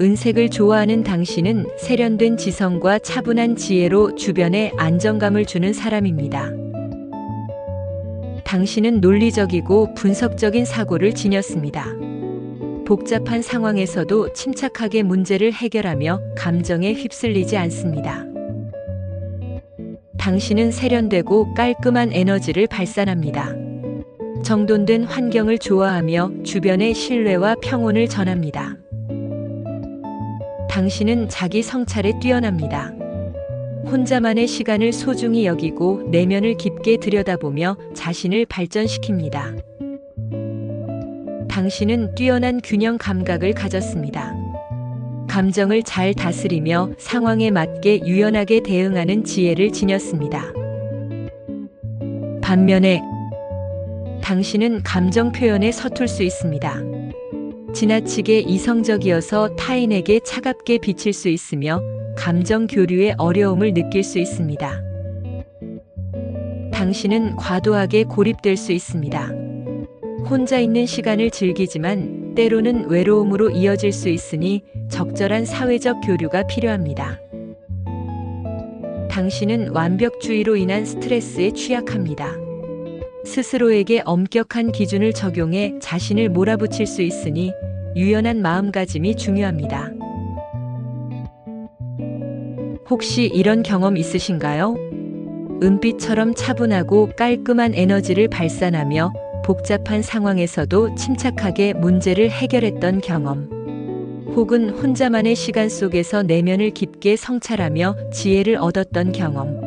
은색을 좋아하는 당신은 세련된 지성과 차분한 지혜로 주변에 안정감을 주는 사람입니다. 당신은 논리적이고 분석적인 사고를 지녔습니다. 복잡한 상황에서도 침착하게 문제를 해결하며 감정에 휩쓸리지 않습니다. 당신은 세련되고 깔끔한 에너지를 발산합니다. 정돈된 환경을 좋아하며 주변의 신뢰와 평온을 전합니다. 당신은 자기 성찰에 뛰어납니다. 혼자만의 시간을 소중히 여기고 내면을 깊게 들여다보며 자신을 발전시킵니다. 당신은 뛰어난 균형 감각을 가졌습니다. 감정을 잘 다스리며 상황에 맞게 유연하게 대응하는 지혜를 지녔습니다. 반면에 당신은 감정 표현에 서툴 수 있습니다. 지나치게 이성적이어서 타인에게 차갑게 비칠 수 있으며 감정 교류에 어려움을 느낄 수 있습니다. 당신은 과도하게 고립될 수 있습니다. 혼자 있는 시간을 즐기지만 때로는 외로움으로 이어질 수 있으니 적절한 사회적 교류가 필요합니다. 당신은 완벽주의로 인한 스트레스에 취약합니다. 스스로에게 엄격한 기준을 적용해 자신을 몰아붙일 수 있으니 유연한 마음가짐이 중요합니다. 혹시 이런 경험 있으신가요? 은빛처럼 차분하고 깔끔한 에너지를 발산하며 복잡한 상황에서도 침착하게 문제를 해결했던 경험. 혹은 혼자만의 시간 속에서 내면을 깊게 성찰하며 지혜를 얻었던 경험.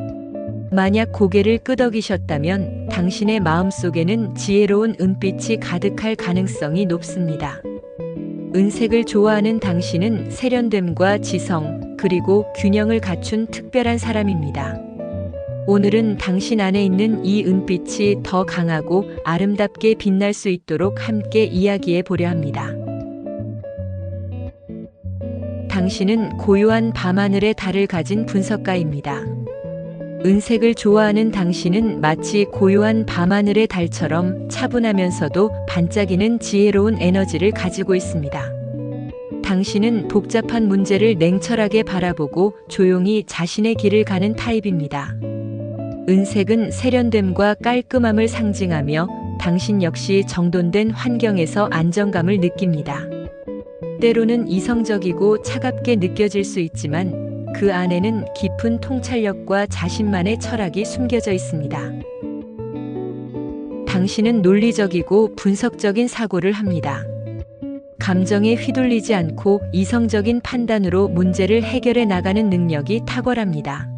만약 고개를 끄덕이셨다면 당신의 마음 속에는 지혜로운 은빛이 가득할 가능성이 높습니다. 은색을 좋아하는 당신은 세련됨과 지성, 그리고 균형을 갖춘 특별한 사람입니다. 오늘은 당신 안에 있는 이 은빛이 더 강하고 아름답게 빛날 수 있도록 함께 이야기해 보려 합니다. 당신은 고요한 밤하늘의 달을 가진 분석가입니다. 은색을 좋아하는 당신은 마치 고요한 밤하늘의 달처럼 차분하면서도 반짝이는 지혜로운 에너지를 가지고 있습니다. 당신은 복잡한 문제를 냉철하게 바라보고 조용히 자신의 길을 가는 타입입니다. 은색은 세련됨과 깔끔함을 상징하며 당신 역시 정돈된 환경에서 안정감을 느낍니다. 때로는 이성적이고 차갑게 느껴질 수 있지만 그 안에는 깊은 통찰력과 자신만의 철학이 숨겨져 있습니다. 당신은 논리적이고 분석적인 사고를 합니다. 감정에 휘둘리지 않고 이성적인 판단으로 문제를 해결해 나가는 능력이 탁월합니다.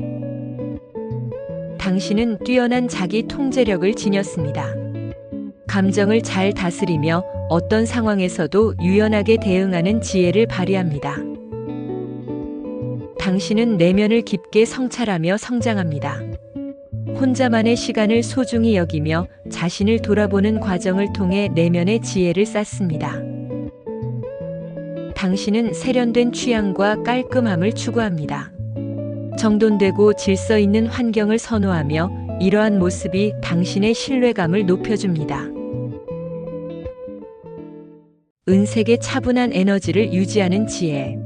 당신은 뛰어난 자기 통제력을 지녔습니다. 감정을 잘 다스리며 어떤 상황에서도 유연하게 대응하는 지혜를 발휘합니다. 당신은 내면을 깊게 성찰하며 성장합니다. 혼자만의 시간을 소중히 여기며 자신을 돌아보는 과정을 통해 내면의 지혜를 쌓습니다. 당신은 세련된 취향과 깔끔함을 추구합니다. 정돈되고 질서 있는 환경을 선호하며 이러한 모습이 당신의 신뢰감을 높여줍니다. 은색의 차분한 에너지를 유지하는 지혜.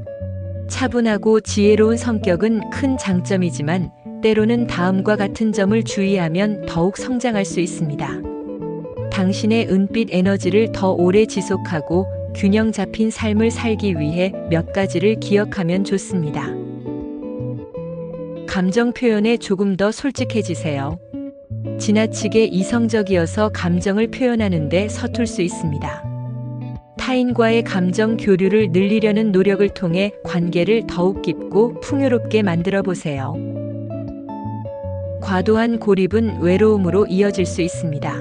차분하고 지혜로운 성격은 큰 장점이지만 때로는 다음과 같은 점을 주의하면 더욱 성장할 수 있습니다. 당신의 은빛 에너지를 더 오래 지속하고 균형 잡힌 삶을 살기 위해 몇 가지를 기억하면 좋습니다. 감정 표현에 조금 더 솔직해지세요. 지나치게 이성적이어서 감정을 표현하는데 서툴 수 있습니다. 타인과의 감정 교류를 늘리려는 노력을 통해 관계를 더욱 깊고 풍요롭게 만들어 보세요. 과도한 고립은 외로움으로 이어질 수 있습니다.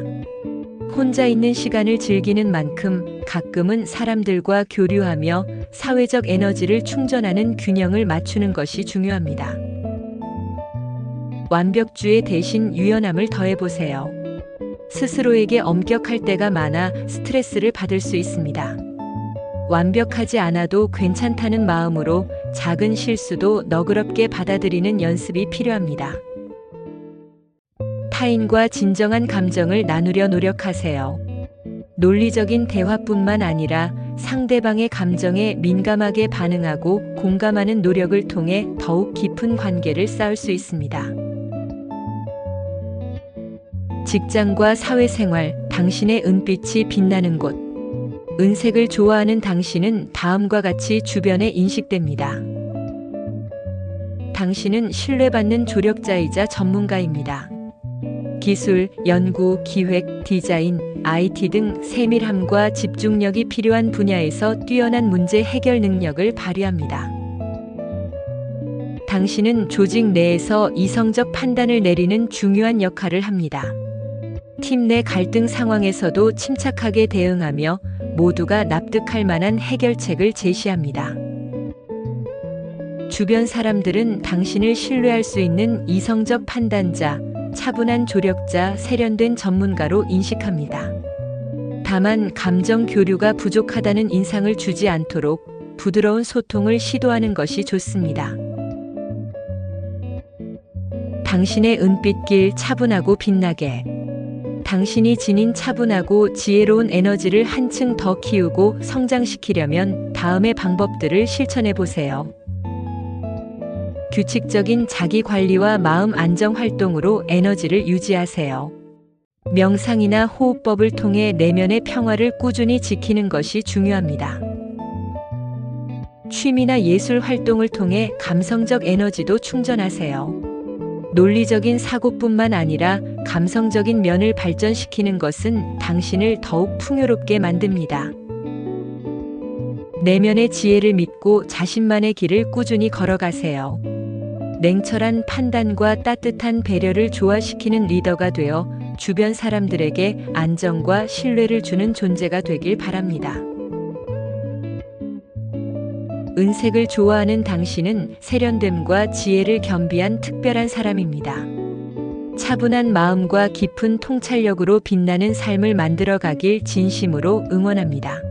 혼자 있는 시간을 즐기는 만큼 가끔은 사람들과 교류하며 사회적 에너지를 충전하는 균형을 맞추는 것이 중요합니다. 완벽주의 대신 유연함을 더해보세요. 스스로에게 엄격할 때가 많아 스트레스를 받을 수 있습니다. 완벽하지 않아도 괜찮다는 마음으로 작은 실수도 너그럽게 받아들이는 연습이 필요합니다. 타인과 진정한 감정을 나누려 노력하세요. 논리적인 대화뿐만 아니라 상대방의 감정에 민감하게 반응하고 공감하는 노력을 통해 더욱 깊은 관계를 쌓을 수 있습니다. 직장과 사회생활, 당신의 은빛이 빛나는 곳. 은색을 좋아하는 당신은 다음과 같이 주변에 인식됩니다. 당신은 신뢰받는 조력자이자 전문가입니다. 기술, 연구, 기획, 디자인, IT 등 세밀함과 집중력이 필요한 분야에서 뛰어난 문제 해결 능력을 발휘합니다. 당신은 조직 내에서 이성적 판단을 내리는 중요한 역할을 합니다. 팀 내 갈등 상황에서도 침착하게 대응하며 모두가 납득할 만한 해결책을 제시합니다. 주변 사람들은 당신을 신뢰할 수 있는 이성적 판단자, 차분한 조력자, 세련된 전문가로 인식합니다. 다만 감정 교류가 부족하다는 인상을 주지 않도록 부드러운 소통을 시도하는 것이 좋습니다. 당신의 은빛길 차분하고 빛나게. 당신이 지닌 차분하고 지혜로운 에너지를 한층 더 키우고 성장시키려면 다음의 방법들을 실천해 보세요. 규칙적인 자기 관리와 마음 안정 활동으로 에너지를 유지하세요. 명상이나 호흡법을 통해 내면의 평화를 꾸준히 지키는 것이 중요합니다. 취미나 예술 활동을 통해 감성적 에너지도 충전하세요. 논리적인 사고뿐만 아니라 감성적인 면을 발전시키는 것은 당신을 더욱 풍요롭게 만듭니다. 내면의 지혜를 믿고 자신만의 길을 꾸준히 걸어가세요. 냉철한 판단과 따뜻한 배려를 조화시키는 리더가 되어 주변 사람들에게 안정과 신뢰를 주는 존재가 되길 바랍니다. 은색을 좋아하는 당신은 세련됨과 지혜를 겸비한 특별한 사람입니다. 차분한 마음과 깊은 통찰력으로 빛나는 삶을 만들어 가길 진심으로 응원합니다.